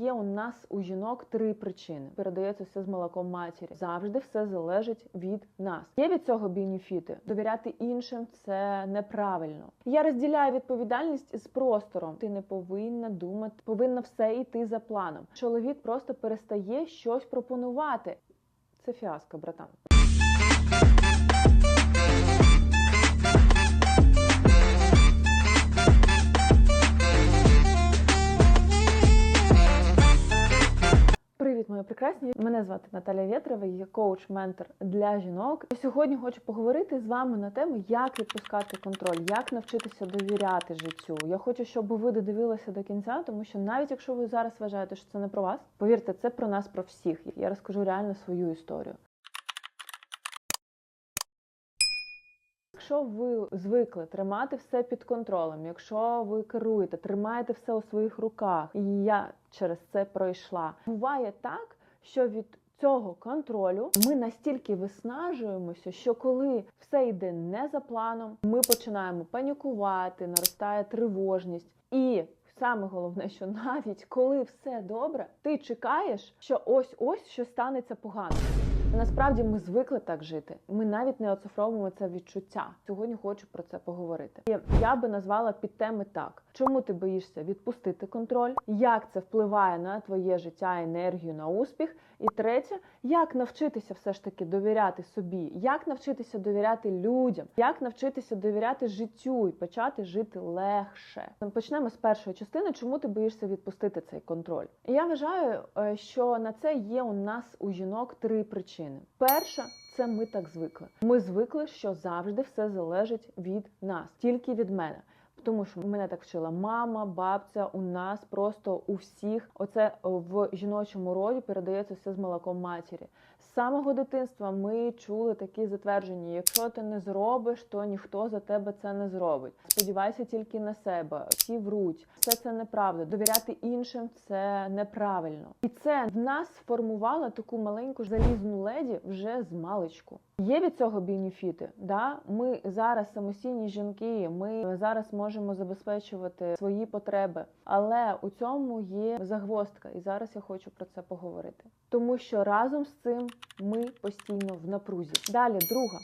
є у нас у жінок три причини. Передається все з молоком матері. Завжди все залежить від нас. Є від цього бенефіти. Довіряти іншим це неправильно. Я розділяю відповідальність з простором. Ти не повинна думати, повинна все йти за планом. Чоловік просто перестає щось пропонувати. Це фіаско, братан. Привіт, мої прекрасні! Мене звати Наталя Вєтрова, я коуч-ментор для жінок. І Сьогодні хочу поговорити з вами на тему, як відпускати контроль, як навчитися довіряти життю. Я хочу, щоб ви додивилися до кінця, тому що навіть якщо ви зараз вважаєте, що це не про вас, повірте, це про нас, про всіх. Я розкажу реально свою історію. Якщо ви звикли тримати все під контролем, якщо ви керуєте, тримаєте все у своїх руках, і я через це пройшла. Буває так, що від цього контролю ми настільки виснажуємося, що коли все йде не за планом, ми починаємо панікувати, наростає тривожність і. Саме головне, що навіть коли все добре, ти чекаєш, що ось ось що станеться погано. Насправді ми звикли так жити. Ми навіть не оцифровуємо це відчуття. Сьогодні хочу про це поговорити. І я би назвала підтеми так: чому ти боїшся відпустити контроль, як це впливає на твоє життя, енергію, на успіх. І третє, як навчитися все ж таки довіряти собі, як навчитися довіряти людям, як навчитися довіряти життю і почати жити легше. Почнемо з першої частини, чому ти боїшся відпустити цей контроль. І я вважаю, е, що на це є у нас у жінок три причини. Перша це ми так звикли. Ми звикли, що завжди все залежить від нас, тільки від мене. Тому що мене так вчила мама, бабця, у нас просто у всіх оце в жіночому роді передається все з молоком матері. З самого дитинства ми чули такі затвердження: якщо ти не зробиш, то ніхто за тебе це не зробить. Сподівайся тільки на себе, всі вруть, все це неправда. Довіряти іншим це неправильно, і це в нас сформувало таку маленьку залізну леді вже з маличку. Є від цього бенефіти. Да? Ми зараз самостійні жінки, ми зараз можемо забезпечувати свої потреби, але у цьому є загвоздка, і зараз я хочу про це поговорити. Тому що разом з цим ми постійно в напрузі. Далі, друга.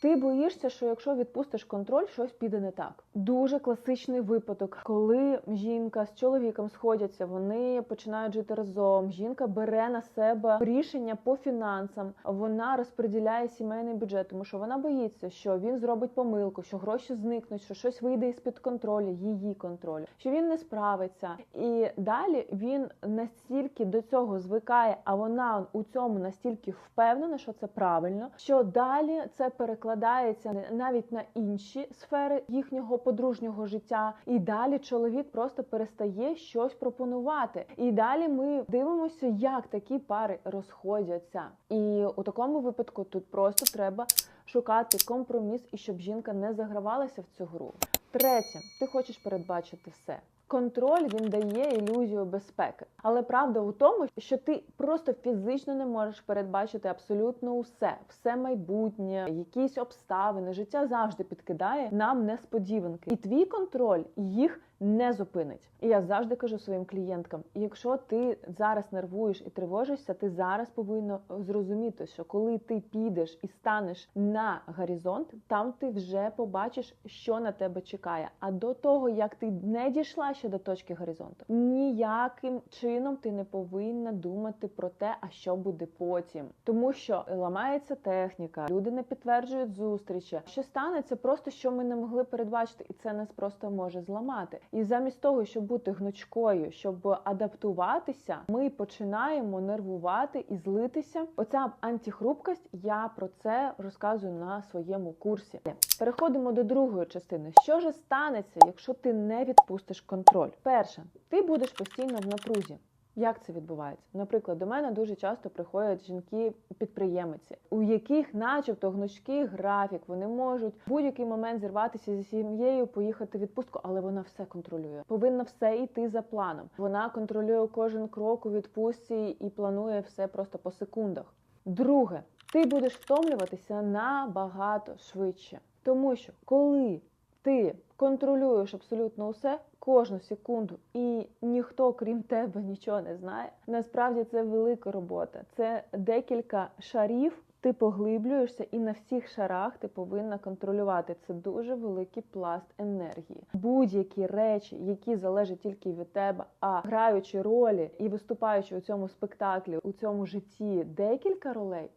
Ти боїшся, що якщо відпустиш контроль, щось піде не так. Дуже класичний випадок, коли жінка з чоловіком сходяться, вони починають жити разом. Жінка бере на себе рішення по фінансам. Вона розподіляє сімейний бюджет, тому що вона боїться, що він зробить помилку, що гроші зникнуть, що щось вийде із під контролю, її контролю, що він не справиться. І далі він настільки до цього звикає, а вона у цьому настільки впевнена, що це правильно, що далі це перекладається перекладається навіть на інші сфери їхнього подружнього життя, і далі чоловік просто перестає щось пропонувати. І далі ми дивимося, як такі пари розходяться. І у такому випадку тут просто треба шукати компроміс і щоб жінка не загравалася в цю гру. Третє, ти хочеш передбачити все. Контроль він дає ілюзію безпеки, але правда у тому, що ти просто фізично не можеш передбачити абсолютно усе, все майбутнє, якісь обставини. Життя завжди підкидає нам несподіванки, і твій контроль їх не зупинить. І я завжди кажу своїм клієнткам: якщо ти зараз нервуєш і тривожишся, ти зараз повинна зрозуміти, що коли ти підеш і станеш на горизонт, там ти вже побачиш, що на тебе чекає. А до того як ти не дійшла ще до точки горизонту, ніяким чином ти не повинна думати про те, а що буде потім, тому що ламається техніка, люди не підтверджують зустрічі. Що станеться, просто що ми не могли передбачити, і це нас просто може зламати. І замість того, щоб бути гнучкою, щоб адаптуватися, ми починаємо нервувати і злитися. Оця антихрупкость, я про це розказую на своєму курсі. Переходимо до другої частини. Що ж станеться, якщо ти не відпустиш контроль? Перше, ти будеш постійно в напрузі. Як це відбувається? Наприклад, до мене дуже часто приходять жінки-підприємиці, у яких, начебто, гнучкий графік, вони можуть в будь-який момент зірватися зі сім'єю, поїхати в відпустку, але вона все контролює. Повинна все йти за планом. Вона контролює кожен крок у відпустці і планує все просто по секундах. Друге, ти будеш втомлюватися набагато швидше, тому що коли ти контролюєш абсолютно усе кожну секунду, і ніхто, крім тебе, нічого не знає. Насправді це велика робота. Це декілька шарів. Ти поглиблюєшся, і на всіх шарах ти повинна контролювати. Це дуже великий пласт енергії. Будь-які речі, які залежать тільки від тебе, а граючи ролі і виступаючи у цьому спектаклі, у цьому житті декілька ролей.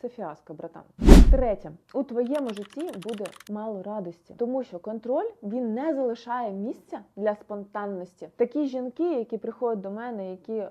Це фіаско, братан. Третє, у твоєму житті буде мало радості, тому що контроль він не залишає місця для спонтанності. Такі жінки, які приходять до мене, які е,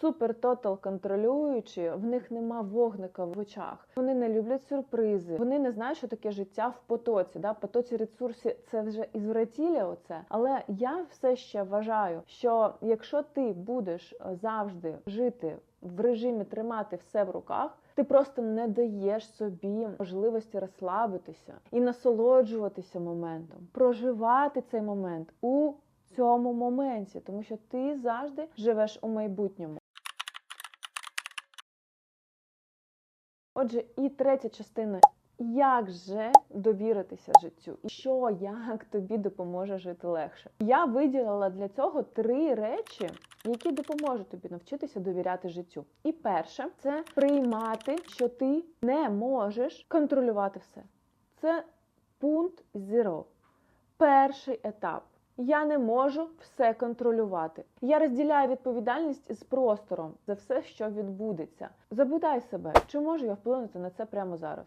супер тотал контролюючі, в них нема вогника в очах. Вони не люблять сюрпризи. Вони не знають, що таке життя в потоці. Да, потоці ресурсів це вже ізвратілля. Оце, але я все ще вважаю, що якщо ти будеш е, завжди жити в режимі тримати все в руках. Ти просто не даєш собі можливості розслабитися і насолоджуватися моментом, проживати цей момент у цьому моменті, тому що ти завжди живеш у майбутньому. Отже, і третя частина. Як же довіритися життю, і що як тобі допоможе жити легше? Я виділила для цього три речі, які допоможуть тобі навчитися довіряти життю. І перше це приймати, що ти не можеш контролювати все. Це пункт zero. Перший етап. Я не можу все контролювати. Я розділяю відповідальність з простором за все, що відбудеться. Запитай себе, чи можу я вплинути на це прямо зараз.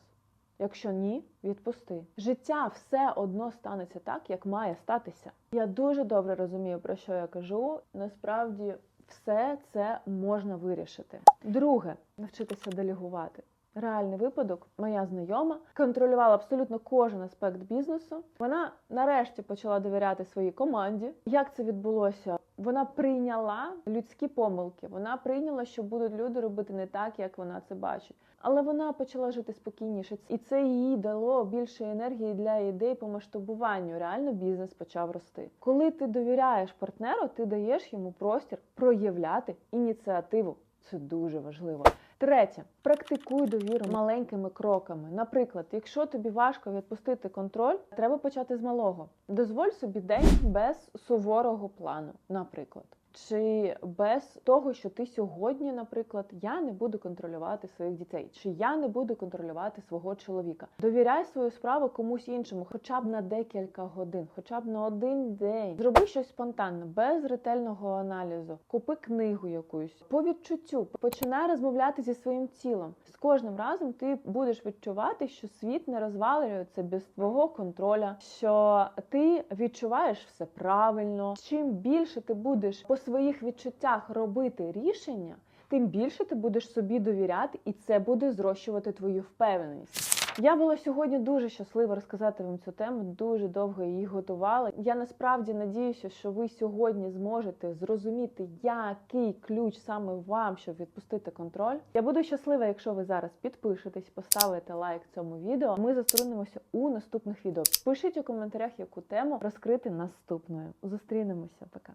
Якщо ні, відпусти. Життя все одно станеться так, як має статися. Я дуже добре розумію, про що я кажу. Насправді, все це можна вирішити. Друге, навчитися делегувати. Реальний випадок, моя знайома контролювала абсолютно кожен аспект бізнесу. Вона нарешті почала довіряти своїй команді. Як це відбулося? Вона прийняла людські помилки. Вона прийняла, що будуть люди робити не так, як вона це бачить. Але вона почала жити спокійніше, і це їй дало більше енергії для ідей по масштабуванню. Реально бізнес почав рости. Коли ти довіряєш партнеру, ти даєш йому простір проявляти ініціативу. Це дуже важливо. Третє, практикуй довіру маленькими кроками. Наприклад, якщо тобі важко відпустити контроль, треба почати з малого. Дозволь собі день без суворого плану, наприклад. Чи без того, що ти сьогодні, наприклад, я не буду контролювати своїх дітей, чи я не буду контролювати свого чоловіка. Довіряй свою справу комусь іншому, хоча б на декілька годин, хоча б на один день. Зроби щось спонтанно, без ретельного аналізу. Купи книгу якусь по відчуттю. Починай розмовляти зі своїм тілом. З кожним разом ти будеш відчувати, що світ не розвалюється без твого контроля, що ти відчуваєш все правильно. Чим більше ти будеш своїх відчуттях робити рішення, тим більше ти будеш собі довіряти, і це буде зрощувати твою впевненість. Я була сьогодні дуже щаслива розказати вам цю тему. Дуже довго її готувала. Я насправді надіюся, що ви сьогодні зможете зрозуміти, який ключ саме вам, щоб відпустити контроль. Я буду щаслива, якщо ви зараз підпишетесь, поставите лайк цьому відео. Ми зустрінемося у наступних відео. Пишіть у коментарях, яку тему розкрити наступною. Зустрінемося. Пока.